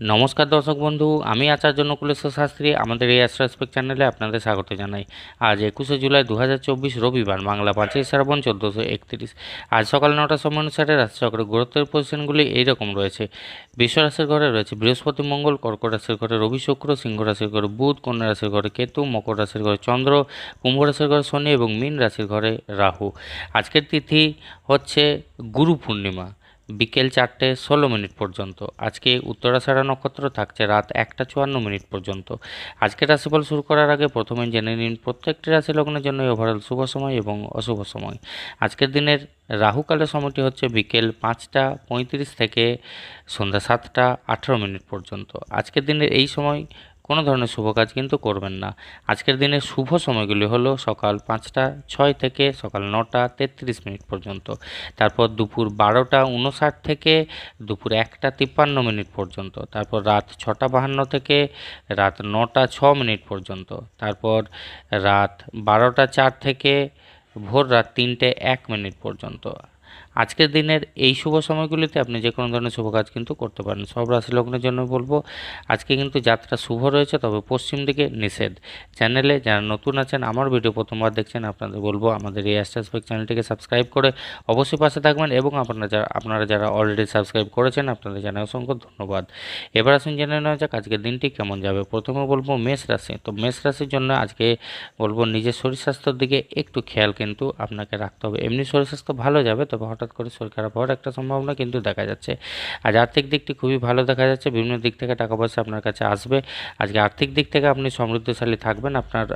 নমস্কার দর্শক বন্ধু, আমি আচার্য নকুলেশ্বর শাস্ত্রী, আমাদের এই অ্যাস্ট্রোস্পেক চ্যানেলে আপনাদের স্বাগত জানাই। আজ একুশে জুলাই দু হাজার চব্বিশ রবিবার, বাংলা পাঁচই শ্রাবণ চোদ্দোশো একত্রিশ। আজ সকাল নটার সময় অনুসারে রাশিচক্রের গুরুত্বের পজিশনগুলি এইরকম রয়েছে। বিশ্বরাশির ঘরে রয়েছে বৃহস্পতি, মঙ্গল কর্কট রাশির ঘরে রবি, শুক্র, সিংহ রাশির ঘরে বুধ, কন্যা রাশির ঘরে কেতু, মকর রাশির ঘরে চন্দ্র, কুম্ভ রাশির ঘরে শনি এবং মীন রাশির ঘরে রাহু। আজকের তিথি হচ্ছে গুরু পূর্ণিমা। বিকেল চারটে ষোলো মিনিট পর্যন্ত। আজকে উত্তরাষাঢ়া নক্ষত্র থাকছে রাত একটা চুয়ান্ন মিনিট পর্যন্ত। আজকের রাশিফল শুরু করার আগে প্রথমে জেনে নিন প্রত্যেকটি রাশি লগ্নের জন্য ওভারঅল শুভ সময় এবং অশুভ সময়। আজকের দিনের রাহুকালের সময়টি হচ্ছে বিকেল পাঁচটা পঁয়ত্রিশ থেকে সন্ধ্যা সাতটা আঠেরো মিনিট পর্যন্ত। আজকের দিনের এই সময় কোনো ধরনের শুভ কাজ কিন্তু করবেন না। আজকের দিনের শুভ সময়গুলি হলো সকাল পাঁচটা, ছয় থেকে সকাল নটা, তেত্রিশ মিনিট পর্যন্ত। তারপর দুপুর বারোটা উনষাট থেকে দুপুর একটা তিপ্পান্ন মিনিট পর্যন্ত। তারপর রাত ছটা বাহান্ন থেকে রাত নটা ছ মিনিট পর্যন্ত। তারপর রাত বারোটা চার থেকে ভোর রাত তিনটে এক মিনিট পর্যন্ত। আজকের দিনের এই শুভ সময়গুলিতে আপনি যে কোনো ধরনের শুভ কাজ কিন্তু করতে পারেন। সব রাশি লগ্নের জন্য বলব, আজকে কিন্তু যাত্রা শুভ রয়েছে, তবে পশ্চিম দিকে নিষেধ। চ্যানেলে যারা নতুন আছেন, আমার ভিডিও প্রথমবার দেখছেন, আপনাদের বলব আমাদের এই অ্যাস্ট্রাসপেক চ্যানেলটিকে সাবস্ক্রাইব করে অবশ্যই পাশে থাকবেন এবং আপনারা যারা আপনারা যারা অলরেডি সাবস্ক্রাইব করেছেন, আপনাদের জানাই অসংখ্য ধন্যবাদ। এবার আসুন জেনে নেওয়া যাক আজকের দিনটি কেমন যাবে। প্রথমে বলব মেষ রাশি। তো মেষ রাশির জন্য আজকে বলব নিজের শরীর স্বাস্থ্যের দিকে একটু খেয়াল কিন্তু আপনাকে রাখতে হবে। এমনি শরীর স্বাস্থ্য ভালো যাবে, তবে হঠাৎ করে শরীর খারাপ হওয়ার একটা সম্ভাবনা কিন্তু দেখা যাচ্ছে। আজ আর্থিক দিকটি খুবই ভালো দেখা যাচ্ছে, বিভিন্ন দিক থেকে টাকা পয়সা আপনার কাছে আসবে। আজকে আর্থিক দিক থেকে আপনি সমৃদ্ধশালী থাকবেন, আপনার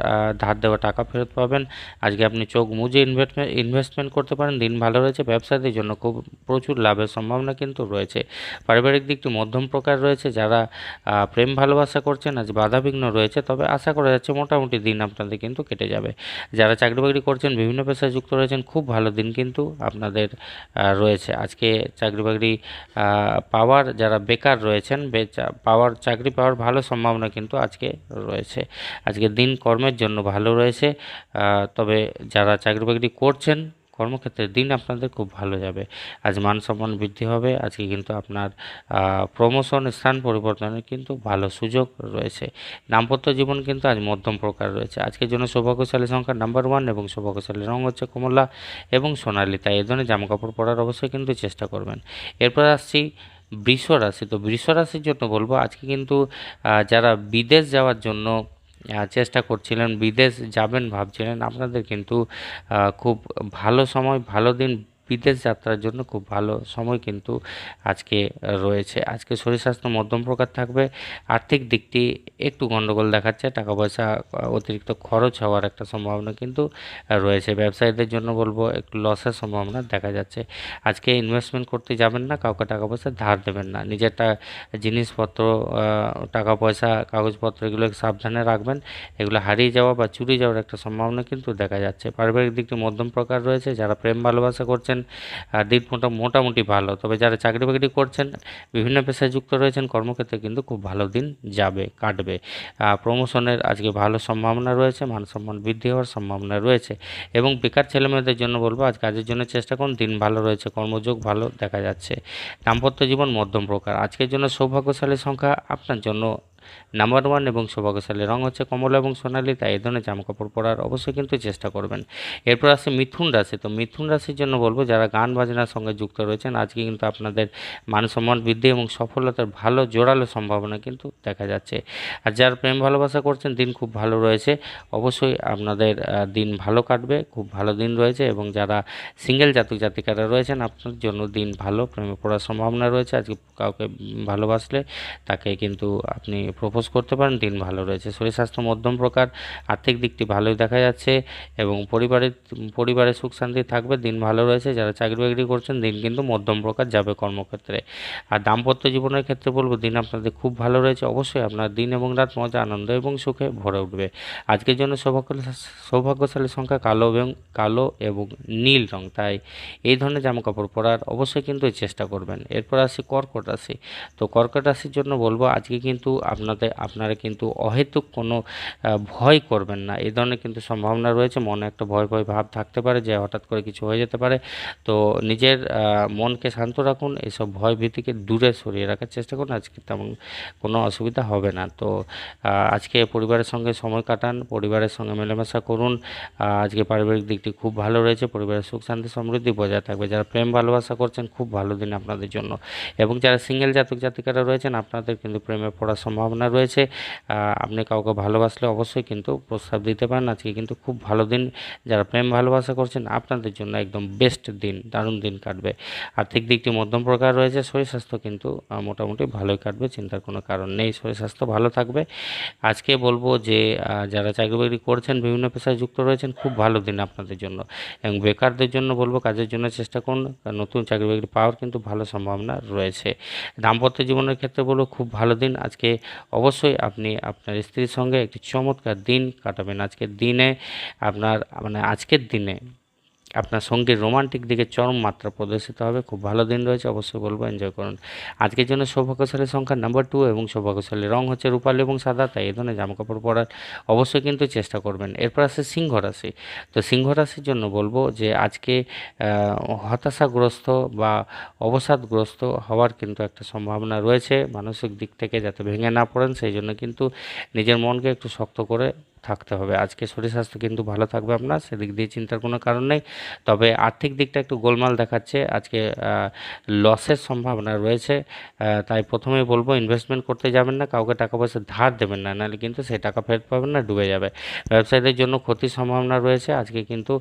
ধার দেওয়া টাকা ফেরত পাবেন। আজকে আপনি চোখ মুজে ইনভেস্টমেন্ট ইনভেস্টমেন্ট করতে পারেন, দিন ভালো রয়েছে, ব্যবসায়ীদের জন্য খুব প্রচুর লাভের সম্ভাবনা কিন্তু রয়েছে। পারিবারিক দিকটি মধ্যম প্রকার রয়েছে, যারা প্রেম ভালোবাসা করছেন, আজ বাধাবিঘ্ন রয়েছে, তবে আশা করা যাচ্ছে মোটামুটি দিন আপনাদের কিন্তু কেটে যাবে। যারা চাকরি বাকরি করছেন, বিভিন্ন পেশায় যুক্ত রয়েছেন, খুব ভালো দিন কিন্তু আপনাদের রয়েছে। আজকে চাকরি বাকরি পাওয়ার যারা বেকার রয়েছেন পাওয়ার, চাকরি পাওয়ার ভালো সম্ভাবনা কিন্তু আজকে রয়েছে। আজকে দিন কর্মের জন্য ভালো রয়েছে। তবে যারা চাকরি বাকরি করছেন কর্মক্ষেত্রে দিন আপনাদের খুব ভালো যাবে। আজ মান সম্মান বৃদ্ধি হবে, আজকে কিন্তু আপনার প্রমোশন স্থান পরিবর্তনের কিন্তু ভালো সুযোগ রয়েছে। দাম্পত্য জীবন কিন্তু আজ মধ্যম প্রকার রয়েছে। আজকের জন্য সৌভাগ্যশালী সংখ্যা নাম্বার ওয়ান এবং সৌভাগ্যশালী রং হচ্ছে কমলা এবং সোনালি, তাই এই ধরনের জামাকাপড় পরার অবশ্যই কিন্তু চেষ্টা করবেন। এরপর আসছি বৃষ রাশি তো বৃষ রাশির জন্য বলব, আজকে কিন্তু যারা বিদেশ যাওয়ার জন্য চেষ্টা করছিলেন বিদেশ যাবেন ভাবছিলেন। আপনাদের কিন্তু খুব ভালো সময় ভালো দিন বিদেশ যাত্রার জন্য খুব ভালো সময় কিন্তু আজকে রয়েছে। আজকে শরীর স্বাস্থ্য মধ্যম প্রকার থাকবে। আর্থিক দিকটি একটু গণ্ডগোল দেখাচ্ছে। টাকা পয়সা অতিরিক্ত খরচ হওয়ার একটা সম্ভাবনা কিন্তু রয়েছে। ব্যবসায়ীদের জন্য বলব একটু লসের সম্ভাবনা দেখা যাচ্ছে। আজকে ইনভেস্টমেন্ট করতে যাবেন না, কাউকে টাকা পয়সা ধার দেবেন না। নিজেরটা জিনিসপত্র টাকা পয়সা, কাগজপত্র এগুলো সাবধানে রাখবেন। এগুলো হারিয়ে যাওয়া বা চুরি যাওয়ার একটা সম্ভাবনা কিন্তু দেখা যাচ্ছে। পারিবারিক দিকটি মধ্যম প্রকার রয়েছে। যারা প্রেম ভালোবাসা করছেন আহ, দিন মোটা মোটামুটি ভালো। তবে যারা চাকরি বাকরি করছেন বিভিন্ন পেশায় যুক্ত রয়েছেন কর্মক্ষেত্রে কিন্তু খুব ভালো দিন যাবে কাটবে। প্রমোশনের আজকে ভালো সম্ভাবনা রয়েছে মান সম্মান বৃদ্ধি হওয়ার সম্ভাবনা রয়েছে এবং বেকার ছেলেমেয়েদের জন্য বলব আজ কাজের জন্য চেষ্টা করুন দিন ভালো রয়েছে কর্মযোগ ভালো দেখা যাচ্ছে। দাম্পত্য জীবন মধ্যম প্রকার। আজকের জন্য সৌভাগ্যশালী সংখ্যা আপনার জন্য নাম্বার ওয়ান এবং সৌভাগ্যশালী রং হচ্ছে কমলা এবং সোনালি, তাই এই ধরনের জামাকাপড় পরার অবশ্যই কিন্তু চেষ্টা করবেন। এরপর আসছে মিথুন রাশি। তো মিথুন রাশির জন্য বলব, যারা গান বাজনার সঙ্গে যুক্ত রয়েছেন, আজকে কিন্তু আপনাদের মান সম্মান বৃদ্ধি এবং সফলতার ভালো জোরালো সম্ভাবনা কিন্তু দেখা যাচ্ছে। আর যারা প্রেম ভালোবাসা করছেন, দিন খুব ভালো রয়েছে। অবশ্যই আপনাদের দিন ভালো কাটবে, খুব ভালো দিন রয়েছে এবং যারা সিঙ্গেল জাতক জাতিকারা রয়েছেন, আপনার জন্য দিন ভালো, প্রেমে পড়ার সম্ভাবনা রয়েছে। আজকে কাউকে ভালোবাসলে তাকে কিন্তু আপনি প্রপোজ করতে পারেন, দিন ভালো রয়েছে। শরীর স্বাস্থ্য মধ্যম প্রকার, আর্থিক দিকটি ভালোই দেখা যাচ্ছে এবং পরিবারের পরিবারে সুখ শান্তি থাকবে, দিন ভালো রয়েছে। যারা চাকরি বাকরি করছেন, দিন কিন্তু মধ্যম প্রকার যাবে কর্মক্ষেত্রে। আর দাম্পত্য জীবনের ক্ষেত্রে বলব, দিন আপনাদের খুব ভালো রয়েছে। অবশ্যই আপনার দিন এবং রাত মজা, আনন্দ এবং সুখে ভরে উঠবে। আজকের জন্য সৌভাগ্য, সৌভাগ্যশালী সংখ্যা কালো এবং কালো এবং নীল রং। তাই এই ধরনের জামা কাপড় পরার অবশ্যই কিন্তু চেষ্টা করবেন। এরপর আসি কর্কট রাশি। তো কর্কট রাশির জন্য বলব, আজকে কিন্তু আপনি আপনাদের আপনারা কিন্তু অহেতুক কোনো ভয় করবেন না। এই ধরনের কিন্তু সম্ভাবনা রয়েছে। মনে একটা ভয় ভয় ভাব থাকতে পারে যে হঠাৎ করে কিছু হয়ে যেতে পারে। তো নিজের মনকে শান্ত রাখুন। এসব ভয় ভীতিকে দূরে সরিয়ে রাখার চেষ্টা করুন। আজকে তেমন কোনো অসুবিধা হবে না। তো আজকে পরিবারের সঙ্গে সময় কাটান। পরিবারের সঙ্গে মেলামেশা করুন। আজকে পারিবারিক দিকটি খুব ভালো রয়েছে। পরিবারের সুখ, শান্তি, সমৃদ্ধি বজায় থাকবে। যারা প্রেম, ভালোবাসা করছেন, খুব ভালো দিন আপনাদের জন্য। এবং যারা সিঙ্গেল জাতক জাতিকারা রয়েছেন, আপনাদের কিন্তু প্রেমে পড়ার সম্ভাবনা রয়েছে। আপনি কাউকে ভালোবাসলে অবশ্যই কিন্তু প্রস্তাব দিতে পারেন। আজকে কিন্তু খুব ভালো দিন। যারা প্রেম ভালোবাসা করছেন, আপনাদের জন্য একদম বেস্ট দিন, দারুণ দিন কাটবে। আর্থিক দিকটি মধ্যম প্রকার রয়েছে। শরীর স্বাস্থ্য কিন্তু মোটামুটি ভালোই কাটবে, চিন্তার কোনো কারণ নেই। শরীর স্বাস্থ্য ভালো থাকবে। আজকে বলব যে যারা চাকরি বাকরি করছেন, বিভিন্ন পেশায় যুক্ত রয়েছেন, খুব ভালো দিন আপনাদের জন্য। এবং বেকারদের জন্য বলব, কাজের জন্য চেষ্টা করুন। নতুন চাকরি বাকরি পাওয়ার কিন্তু ভালো সম্ভাবনা রয়েছে। দাম্পত্য জীবনের ক্ষেত্রে বলব, খুব ভালো দিন। আজকে অবশ্যই আপনি আপনার স্ত্রীর সঙ্গে একটি চমৎকার দিন কাটাবেন। আজকের দিনে আপনার মানে আজকের দিনে আপনার সঙ্গীর রোমান্টিক দিকে চরম মাত্রা প্রদর্শিত হবে। খুব ভালো দিন রয়েছে, অবশ্যই বলব এনজয় করুন। আজকের জন্য সৌভাগ্যশালী সংখ্যা নাম্বার টু এবং সৌভাগ্যশালী রং হচ্ছে রূপালী এবং সাদা, তাই এই ধরনের জামাকাপড় পরার অবশ্যই কিন্তু চেষ্টা করবেন। এরপর আছে সিংহ রাশি। তো সিংহ রাশির জন্য বলব যে আজকে হতাশাগ্রস্ত বা অবসাদগ্রস্ত হওয়ার কিন্তু একটা সম্ভাবনা রয়েছে। মানসিক দিক থেকে যাতে ভেঙে না পড়েন, সেই জন্য কিন্তু নিজের মনকে একটু শক্ত করে থাকতে হবে। আজকে শরীর স্বাস্থ্য কিন্তু ভালো থাকবে আপনার, সেদিক দিয়ে চিন্তার কোনো কারণ নেই। তবে আর্থিক দিকটা একটু গোলমাল দেখাচ্ছে। আজকে লসের সম্ভাবনা রয়েছে। তাই প্রথমেই বলব ইনভেস্টমেন্ট করতে যাবেন না, কাউকে টাকা পয়সা ধার দেবেন না, নাহলে কিন্তু সেই টাকা ফেরত পাবেন না, ডুবে যাবে। ব্যবসায়ীদের জন্য ক্ষতির সম্ভাবনা রয়েছে। আজকে কিন্তু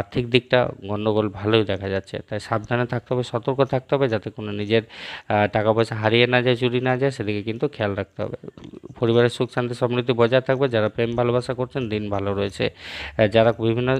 আর্থিক দিকটা গণ্ডগোল ভালোই দেখা যাচ্ছে। তাই সাবধানে থাকতে হবে, সতর্ক থাকতে হবে, যাতে কোনো নিজের টাকা পয়সা হারিয়ে না যায়, চুরি না যায়, সেদিকে কিন্তু খেয়াল রাখতে হবে। পরিবারের সুখ, শান্তি সমৃদ্ধি বজায় থাকবে। যারা প্রেম, ভালোবাসা করছেন, দিন ভালো রয়েছে। যারা বিভিন্ন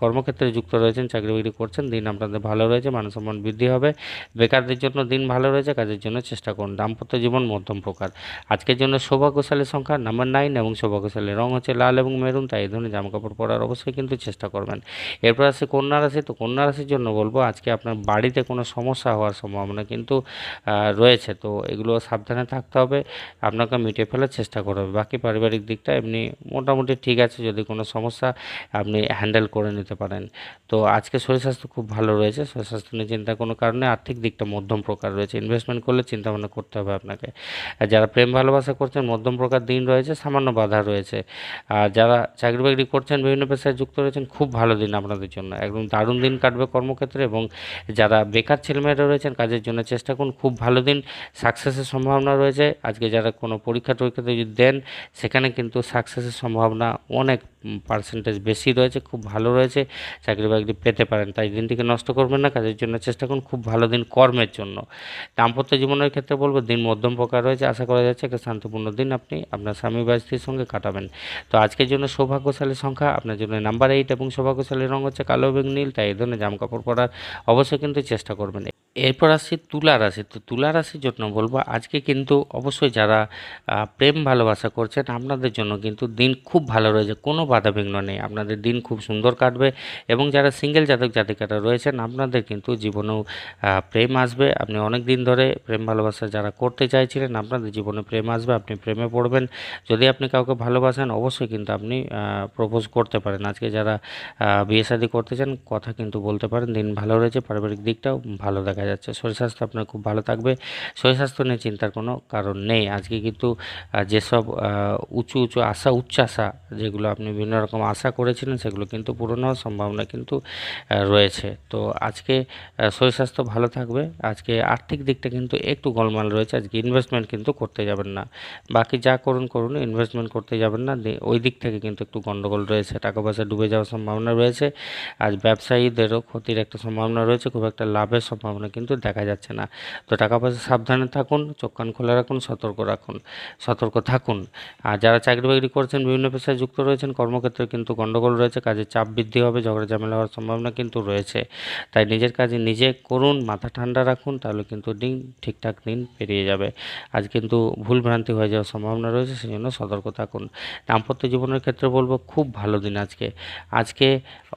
কর্মক্ষেত্রে যুক্ত রয়েছেন, চাকরি বাকরি করছেন, দিন আপনাদের ভালো রয়েছে, মান সম্মান বৃদ্ধি হবে। বেকারদের জন্য দিন ভালো রয়েছে, কাজের জন্য চেষ্টা করুন। দাম্পত্য জীবন মধ্যম প্রকার। আজকের জন্য সৌভাগ্যশালী সংখ্যা নাম্বার নাইন এবং সৌভাগ্যশালী রং হচ্ছে লাল এবং মেরুন, তাই এই ধরনের জামাকাপড় পরার অবশ্যই কিন্তু চেষ্টা করবেন। এরপর আছে কন্যা রাশি। তো কন্যা রাশির জন্য বলব, আজকে আপনার বাড়িতে কোনো সমস্যা হওয়ার সম্ভাবনা কিন্তু রয়েছে। তো এগুলো সাবধানে থাকতে হবে। আপনাকে মিটিয়ে ফেলার চেষ্টা করবে। বাকি পারিবারিক দিকটা এমনি মোটামুটি ঠিক আছে, যদি কোনো সমস্যা আপনি হ্যান্ডেল করে নিতে পারেন। তো আজকে শরীর স্বাস্থ্য খুব ভালো রয়েছে, শরীর স্বাস্থ্য নিয়ে চিন্তা কোনো কারণে, আর্থিক দিকটা মধ্যম প্রকার রয়েছে। ইনভেস্টমেন্ট করলে চিন্তা ভাবনা করতে হবে আপনাকে। আর যারা প্রেম ভালোবাসা করছেন, মধ্যম প্রকার দিন রয়েছে, সামান্য বাধা রয়েছে। আর যারা চাকরি বাকরি করছেন, বিভিন্ন পেশায় যুক্ত রয়েছেন, খুব ভালো দিন আপনাদের জন্য। একদম দারুণ দিন কাটবে কর্মক্ষেত্রে এবং যারা বেকার ছেলেমেয়েরা রয়েছেন, কাজের জন্য চেষ্টা করুন, খুব ভালো দিন সাকসেসের সম্ভাবনা রয়েছে। আজকে যারা কোনো পরীক্ষা টরীক্ষাতে যদি দেন, সেখানে কিন্তু সাকসেসের সম্ভাবনা অনেক পার্সেন্টেজ বেশি রয়েছে, খুব ভালো রয়েছে চাকরি বাকরি পেতে পারেন। তাই দিনটিকে নষ্ট করবেন না, কাজের জন্য চেষ্টা করুন, খুব ভালো দিন কর্মের জন্য। দাম্পত্য জীবনের ক্ষেত্রে বলব, দিন মধ্যম প্রকার রয়েছে, আশা করা যাচ্ছে একটা শান্তিপূর্ণ দিন আপনি আপনার স্বামী বা স্ত্রীর সঙ্গে কাটাবেন। তো আজকের জন্য সৌভাগ্যশালী সংখ্যা, আপনার জন্য নাম্বার এইট এবং সৌভাগ্যশালী রঙ হচ্ছে কালো এবং নীল, তাই এই ধরনের জামাকাপড় পরার অবশ্যই কিন্তু চেষ্টা করবেন। এরপর আসছি তুলা রাশি। তো তুলা রাশির জন্য বলব, আজকে কিন্তু অবশ্যই যারা প্রেম ভালোবাসা করছেন, আপনাদের জন্য কিন্তু দিন খুব ভালো রয়েছে, কোনো বাধা বিঘ্ন নেই। আপনাদের দিন খুব সুন্দর কাটবে এবং যারা সিঙ্গেল জাতক জাতিকারা রয়েছেন, আপনাদের কিন্তু জীবনেও প্রেম আসবে। আপনি অনেক দিন ধরে প্রেম ভালোবাসা যারা করতে চাইছিলেন, আপনাদের জীবনে প্রেম আসবে, আপনি প্রেমে পড়বেন। যদি আপনি কাউকে ভালোবাসেন, অবশ্যই কিন্তু আপনি প্রপোজ করতে পারেন। আজকে যারা বিয়ে শাদী করতে চান, কথা কিন্তু বলতে পারেন, দিন ভালো রয়েছে, পারিবারিক দিকটাও ভালো দেখা যাচ্ছে। শরীর স্বাস্থ্য আপনার খুব ভালো থাকবে। শরীর স্বাস্থ্য নিয়ে চিন্তার কোনো কারণ নেই। আজকে কিন্তু যেসব উঁচু উঁচু আশা, উচ্চাশা যেগুলো আপনি বিভিন্ন রকম আশা করেছিলেন, সেগুলো কিন্তু পূরণ হওয়ার সম্ভাবনা কিন্তু রয়েছে। তো আজকে শরীর স্বাস্থ্য ভালো থাকবে। আজকে আর্থিক দিকটা কিন্তু একটু গোলমাল রয়েছে। আজকে ইনভেস্টমেন্ট কিন্তু করতে যাবেন না। বাকি যা করুন করুন ইনভেস্টমেন্ট করতে যাবেন না। ওই দিক থেকে কিন্তু একটু গন্ডগোল রয়েছে। টাকা পয়সা ডুবে যাওয়ার সম্ভাবনা রয়েছে। আজ ব্যবসায়ীদেরও ক্ষতির একটা সম্ভাবনা রয়েছে। খুব একটা লাভের সম্ভাবনা কিন্তু দেখা যাচ্ছে না। তো টাকা পয়সা সাবধানে থাকুন, চোখ কান খোলা রাখুন, সতর্ক রাখুন, সতর্ক থাকুন। আর যারা চাকরি বাকরি করছেন, বিভিন্ন পেশায় যুক্ত রয়েছেন, কর্মক্ষেত্রে কিন্তু গন্ডগোল রয়েছে কাজের চাপ বৃদ্ধি হবে, ঝগড়া ঝামেলা হওয়ার সম্ভাবনা কিন্তু রয়েছে। তাই নিজের কাজে নিজে করুন, মাথা ঠান্ডা রাখুন, তাহলে কিন্তু দিন ঠিকঠাক দিন পেরিয়ে যাবে। আজ কিন্তু ভুল ভ্রান্তি হয়ে যাওয়ার সম্ভাবনা রয়েছে সেই জন্য সতর্ক থাকুন। দাম্পত্য জীবনের ক্ষেত্রে বলব, খুব ভালো দিন আজকে। আজকে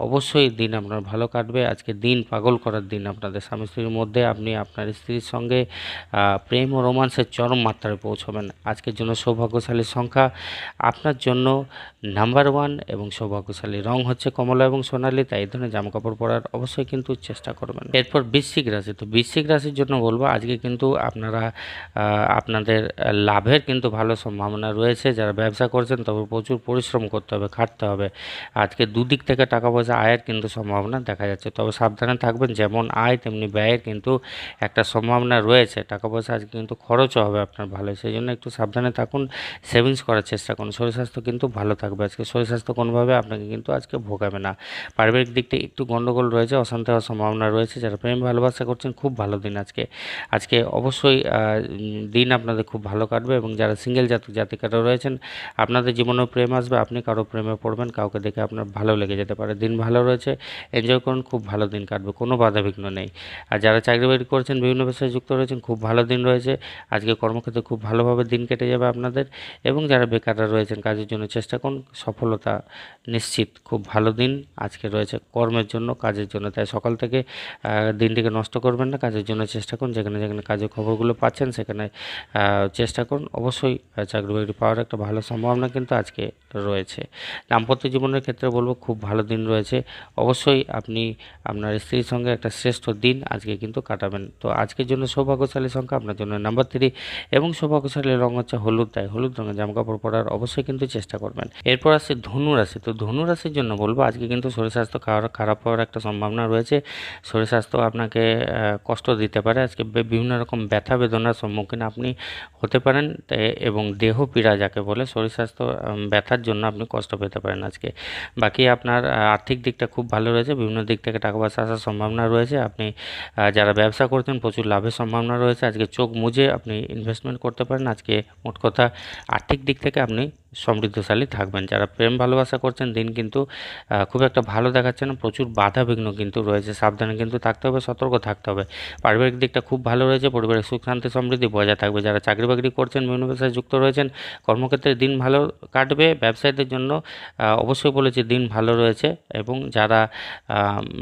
অবশ্যই দিন আপনার ভালো কাটবে, আজকে দিন পাগল করার দিন আপনাদের। স্বামী স্ত্রীর মধ্যে মধ্যে আপনি আপনার স্ত্রীর সঙ্গে প্রেম ও রোমান্সের চরম মাত্রায় পৌঁছবেন। আজকের জন্য সৌভাগ্যশালী সংখ্যা আপনার জন্য নাম্বার ওয়ান এবং সৌভাগ্যশালী রং হচ্ছে কমলা এবং সোনালী, তাই এই ধরনের জামাকাপড় পরার অবশ্যই কিন্তু চেষ্টা করবেন। এরপর বৃশ্চিক রাশি, তো বৃশ্চিক রাশির জন্য বলব, আজকে কিন্তু আপনারা আপনাদের লাভের কিন্তু ভালো সম্ভাবনা রয়েছে। যারা ব্যবসা করছেন তবে প্রচুর পরিশ্রম করতে হবে, খাটতে হবে। আজকে দুদিক থেকে টাকা পয়সা আয়ের কিন্তু সম্ভাবনা দেখা যাচ্ছে। তবে সাবধানে থাকবেন, যেমন আয়, তেমনি ব্যয়ের কিন্তু একটা সম্ভাবনা রয়েছে। টাকা পয়সা আজকে কিন্তু খরচও হবে আপনার ভালো সেই জন্য একটু সাবধানে থাকুন সেভিংস করার চেষ্টা করুন। শরীর স্বাস্থ্য কিন্তু ভালো থাকবে। আজকে শরীর স্বাস্থ্য কোনোভাবে আপনাকে কিন্তু আজকে ভোগাবে না। পারিবারিক দিকটা একটু গণ্ডগোল রয়েছে, অশান্তি হওয়ার সম্ভাবনা রয়েছে। যারা প্রেম, ভালোবাসা করছেন, খুব ভালো দিন আজকে। আজকে অবশ্যই দিন আপনাদের খুব ভালো কাটবে এবং যারা সিঙ্গেল জাতক জাতিকারা রয়েছেন, আপনাদের জীবনেও প্রেম আসবে। আপনি কারও প্রেমে পড়বেন, কাউকে দেখে আপনার ভালো লেগে যেতে পারে। দিন ভালো রয়েছে এনজয় করুন, খুব ভালো দিন কাটবে। কোনো বাধা বিঘ্ন নেই। আর যারা চাকরি বাকরি করছেন, বিভিন্ন পেশায় যুক্ত রয়েছেন, খুব ভালো দিন রয়েছে। আজকে কর্মক্ষেত্রে খুব ভালোভাবে দিন কেটে যাবে আপনাদের এবং যারা বেকাররা রয়েছেন, কাজের জন্য চেষ্টা করুন, সফলতা নিশ্চিত। খুব ভালো দিন আজকে রয়েছে কর্মের জন্য, কাজের জন্য। তাই সকাল থেকে দিনটিকে নষ্ট করবেন না, কাজের জন্য চেষ্টা করুন। যেখানে যেখানে কাজের খবরগুলো পাচ্ছেন, সেখানে চেষ্টা করুন। অবশ্যই চাকরি বাকরি পাওয়ার একটা ভালো সম্ভাবনা কিন্তু আজকে রয়েছে। দাম্পত্য জীবনের ক্ষেত্রে বলব, খুব ভালো দিন রয়েছে। অবশ্যই আপনি আপনার স্ত্রীর সঙ্গে একটা শ্রেষ্ঠ দিন আজকে কিন্তু কাটাবেন। তো আজকের জন্য সৌভাগ্যশালী সংখ্যা আপনার জন্য নাম্বার থ্রি এবং সৌভাগ্যশালী রং হচ্ছে হলুদ, তাই হলুদ রঙের জামাকাপড় পরার অবশ্যই কিন্তু চেষ্টা করবেন। এরপর আসছে ধনু রাশি, তো ধনু রাশির জন্য বলব আজকে কিন্তু শরীর স্বাস্থ্য খাওয়ার, খারাপ হওয়ার একটা সম্ভাবনা রয়েছে। শরীর স্বাস্থ্য আপনাকে কষ্ট দিতে পারে। আজকে বিভিন্ন রকম ব্যথা বেদনার সম্মুখীন আপনি হতে পারেন এবং দেহ পীড়া যাকে বলে, শরীর স্বাস্থ্য ব্যথার জন্য আপনি কষ্ট পেতে পারেন আজকে। বাকি আপনার আর্থিক দিকটা খুব ভালো রয়েছে। বিভিন্ন দিক থেকে টাকা পয়সা আসার সম্ভাবনা রয়েছে। আপনি যারা ব্যবসা করতেন প্রচুর লাভের সম্ভাবনা রয়েছে। আজকে চোখ মুজে আপনি ইনভেস্টমেন্ট করতে পারেন। আজকে মোট কথা আর্থিক দিক থেকে আপনি সমৃদ্ধশালী থাকবেন। যারা প্রেম ভালোবাসা করছেন, দিন কিন্তু খুব একটা ভালো দেখাচ্ছে না। প্রচুর বাধা বিঘ্ন কিন্তু রয়েছে। সাবধানে কিন্তু থাকতে হবে, সতর্ক থাকতে হবে। পারিবারিক দিকটা খুব ভালো রয়েছে। পরিবারের সুখ, শান্তি, সমৃদ্ধি বজায় থাকবে। যারা চাকরি বাকরি করছেন, বিভিন্ন পেশায় যুক্ত রয়েছেন, কর্মক্ষেত্রে দিন ভালো কাটবে। ব্যবসায়ীদের জন্য অবশ্যই বলেছি দিন ভালো রয়েছে এবং যারা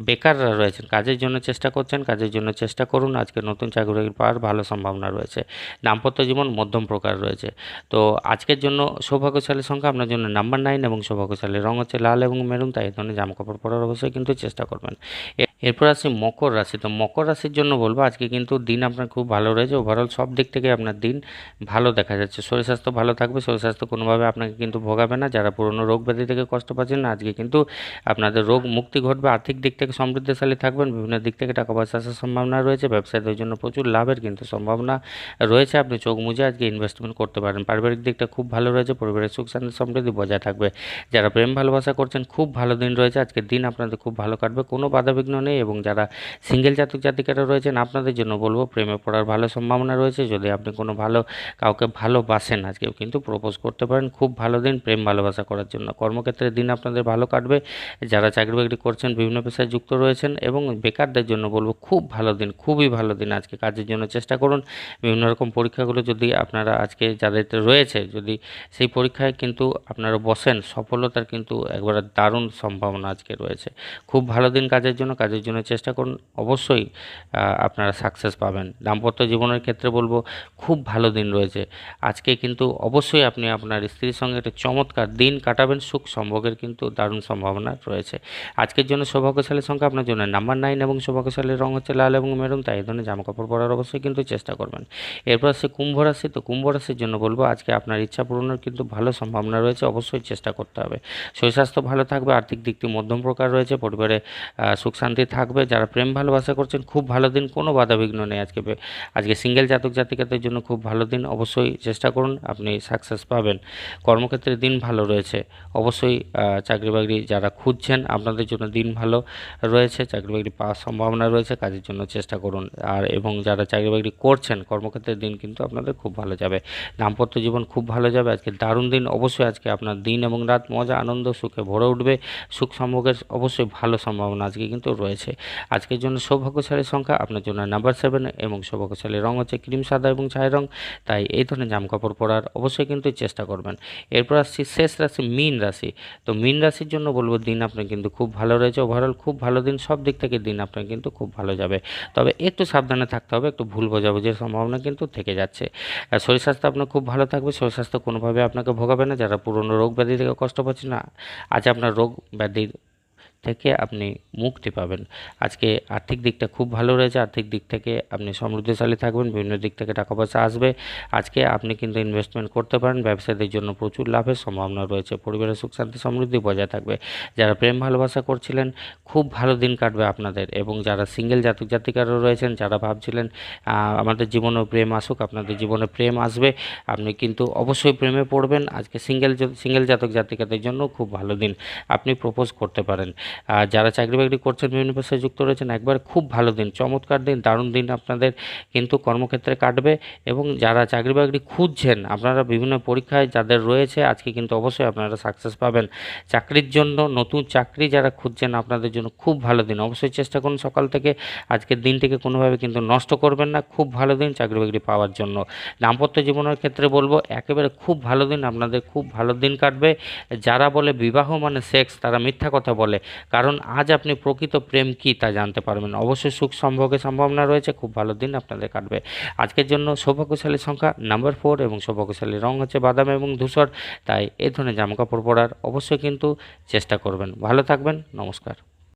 বেকাররা রয়েছেন, কাজের জন্য চেষ্টা করছেন, কাজের জন্য চেষ্টা করুন। আজকে নতুন চাকরি পাওয়ার ভালো সম্ভাবনা রয়েছে। দাম্পত্য জীবন মধ্যম প্রকার রয়েছে। তো আজকের জন্য সৌভাগ্যশালী সংখ্যা আপনার জন্য নাম্বার নাইন এবং সৌভাগ্যশালী রং হচ্ছে লাল এবং মেরুন, তাই ধরনের জামাকাপড় পরার অবশ্যই কিন্তু চেষ্টা করবেন। এরপর আসি মকর রাশি। তো মকর রাশির জন্য বলব, আজকে কিন্তু দিন আপনার খুব ভালো রয়েছে। ওভারঅল সব দিক থেকে আপনার দিন ভালো দেখা যাচ্ছে। শরীর স্বাস্থ্য ভালো থাকবে, শরীর স্বাস্থ্য কোনোভাবে আপনাকে কিন্তু ভোগাবে না। যারা পুরনো রোগ ব্যাধি থেকে কষ্ট পাচ্ছেন না, আজকে কিন্তু আপনাদের রোগ মুক্তি ঘটবে। আর্থিক দিক থেকে সমৃদ্ধশালী থাকবেন, বিভিন্ন দিক থেকে টাকা পয়সা আসার সম্ভাবনা রয়েছে। ব্যবসায়ীদের জন্য প্রচুর লাভের কিন্তু সম্ভাবনা রয়েছে। আপনি চোখ মুজে আজকে ইনভেস্টমেন্ট করতে পারেন। পারিবারিক দিকটা খুব ভালো রয়েছে, পরিবারের সুখ শান্তি সমৃদ্ধি বজায় থাকবে। যারা প্রেম ভালোবাসা করছেন, খুব ভালো দিন রয়েছে। আজকের দিন আপনাদের খুব ভালো কাটবে। কোনো বাধাবিঘ্ন নেই এবং যারা সিঙ্গেল জাতক জাতিকারা রয়েছেন, আপনাদের জন্য বলব, প্রেমে পড়ার ভালো সম্ভাবনা রয়েছে। যদি আপনি কোনো ভালো, কাউকে ভালোবাসেন আজকেও কিন্তু প্রপোজ করতে পারেন। খুব ভালো দিন, প্রেম ভালোবাসা করার জন্য। কর্মক্ষেত্রে দিন আপনাদের ভালো কাটবে। যারা চাকরি বাকরি করছেন, বিভিন্ন পেশায় যুক্ত রয়েছেন এবং বেকারদের জন্য বলব, খুব ভালো দিন, খুবই ভালো দিন আজকে। কাজের জন্য চেষ্টা করুন। বিভিন্ন রকম পরীক্ষাগুলো যদি আপনারা আজকে যাদের রয়েছে, যদি সেই পরীক্ষায় কিন্তু আপনারা বসেন, সফলতার কিন্তু একবারে দারুণ সম্ভাবনা আজকে রয়েছে। খুব ভালো দিন কাজের জন্য কাজের জন্য চেষ্টা করুন, অবশ্যই আপনারা সাকসেস পাবেন। দাম্পত্য জীবনের ক্ষেত্রে বলব, খুব ভালো দিন রয়েছে। আজকে কিন্তু অবশ্যই আপনি আপনার স্ত্রীর সঙ্গে একটা চমৎকার দিন কাটাবেন, সুখ সম্ভোগের কিন্তু দারুণ সম্ভাবনা রয়েছে। আজকের জন্য সৌভাগ্যশালী সংখ্যা আপনার জন্য নাম্বার নাইন এবং সৌভাগ্যশালীর রং হচ্ছে লাল এবং মেরুন, তাই এই ধরনের জামাকাপড় পরার অবশ্যই কিন্তু চেষ্টা করবেন। এরপর আসছে কুম্ভ রাশি, তো কুম্ভ রাশির জন্য বলব, আজকে আপনার ইচ্ছা পূরণের কিন্তু ভালো সম্ভাবনা রয়েছে, অবশ্যই চেষ্টা করতে হবে। শরীর স্বাস্থ্য ভালো থাকবে, আর্থিক দিকটি মধ্যম প্রকার রয়েছে, পরিবারে সুখ শান্তি থাকবে, যারা প্রেম ভালোবাসা করছেন, খুব ভালো দিন, কোনো বাধাবিঘ্ন নেই আজকে আজকে সিঙ্গেল জাতক জাতিকাদের জন্য খুব ভালো দিন, অবশ্যই চেষ্টা করুন, আপনি সাকসেস পাবেন। কর্মক্ষেত্রে দিন ভালো রয়েছে, অবশ্যই চাকরি বাকরি যারা খুঁজছেন, আপনাদের জন্য দিন ভালো রয়েছে চাকরি বাকরি পাওয়ার সম্ভাবনা রয়েছে, কাজের জন্য চেষ্টা করুন। আর এবং যারা চাকরি বাকরি করছেন কর্মক্ষেত্রের দিন কিন্তু আপনাদের খুব ভালো যাবে। দাম্পত্য জীবন খুব ভালো যাবে, আজকে দারুণ দিন দিন অবশ্যই আজকে আপনার দিন এবং রাত মজা, আনন্দ, সুখে ভরে উঠবে। সুখ সম্ভোগের অবশ্যই ভালো সম্ভাবনা আজকে কিন্তু রয়েছে। আজকের জন্য সৌভাগ্যশালী সংখ্যা আপনার জন্য নাম্বার সেভেন এবং সৌভাগ্যশালী রং হচ্ছে ক্রিম, সাদা এবং ছাই রং। তাই এই ধরনের জামাকাপড় পরার অবশ্যই কিন্তু চেষ্টা করবেন। এরপর আসছি শেষ রাশি, মীন রাশি। তো মীন রাশির জন্য বলব দিন আপনার কিন্তু খুব ভালো রয়েছে। ওভারঅল খুব ভালো দিন, সব দিক থেকে দিন আপনার কিন্তু খুব ভালো যাবে। তবে একটু সাবধানে থাকতে হবে, একটু ভুল বোঝাবুঝির সম্ভাবনা কিন্তু থেকে যাচ্ছে। শরীর স্বাস্থ্য আপনার খুব ভালো থাকবে, শরীর স্বাস্থ্য কোনোভাবে আপনাকে ভোগাবে না যারা পুরনো রোগ ব্যাধি থেকে কষ্ট পাচ্ছে না। আজ আপনার রোগ ব্যাধির থেকে আপনি মুক্তি পাবেন। আজকে আর্থিক দিকটা খুব ভালো রয়েছে, আর্থিক দিক থেকে আপনি সমৃদ্ধশালী থাকবেন, বিভিন্ন দিক থেকে টাকা পয়সা আসবে। আজকে আপনি কিন্তু ইনভেস্টমেন্ট করতে পারেন, ব্যবসায়ীদের জন্য প্রচুর লাভের সম্ভাবনা রয়েছে। পরিবারের সুখ, শান্তি, সমৃদ্ধি বজায় থাকবে। যারা প্রেম, ভালোবাসা করছিলেন, খুব ভালো দিন কাটবে আপনাদের এবং যারা সিঙ্গেল জাতক জাতিকারা রয়েছেন, যারা ভাবছিলেন আমাদের জীবনেও প্রেম আসুক, আপনাদের জীবনে প্রেম আসবে, আপনি কিন্তু অবশ্যই প্রেমে পড়বেন। আজকে সিঙ্গেল সিঙ্গেল জাতক জাতিকাদের জন্য খুব ভালো দিন। আপনি প্রপোজ করতে পারেন। আর যারা চাকরি বাকরি করছেন, বিভিন্ন পেশায় যুক্ত রয়েছেন, একবার খুব ভালো দিন, চমৎকার দিন, দারুণ দিন আপনাদের কিন্তু কর্মক্ষেত্রে কাটবে এবং যারা চাকরি বাকরি খুঁজছেন, আপনারা বিভিন্ন পরীক্ষায় যাদের রয়েছে, আজকে কিন্তু অবশ্যই আপনারা সাকসেস পাবেন। চাকরির জন্য নতুন চাকরি যারা খুঁজছেন, আপনাদের জন্য খুব ভালো দিন। অবশ্যই চেষ্টা করুন সকাল থেকে আজকের দিনটিকে কোনোভাবে কিন্তু নষ্ট করবেন না, খুব ভালো দিন চাকরি বাকরি পাওয়ার জন্য। দাম্পত্য জীবনের ক্ষেত্রে বলব, একেবারে খুব ভালো দিন, আপনাদের খুব ভালো দিন কাটবে। যারা বলে বিবাহ মানে সেক্স তারা মিথ্যা কথা বলে। কারণ আজ আপনি প্রকৃত প্রেম কী তা জানতে পারবেন। অবশ্যই সুখ সম্ভোগের সম্ভাবনা রয়েছে, খুব ভালো দিন আপনাদের কাটবে। আজকের জন্য সৌভাগ্যশালী সংখ্যা নাম্বার ফোর এবং সৌভাগ্যশালী রং হচ্ছে বাদাম এবং ধূসর, তাই এ ধরনের জামাকাপড় পরার অবশ্যই কিন্তু চেষ্টা করবেন। ভালো থাকবেন, নমস্কার।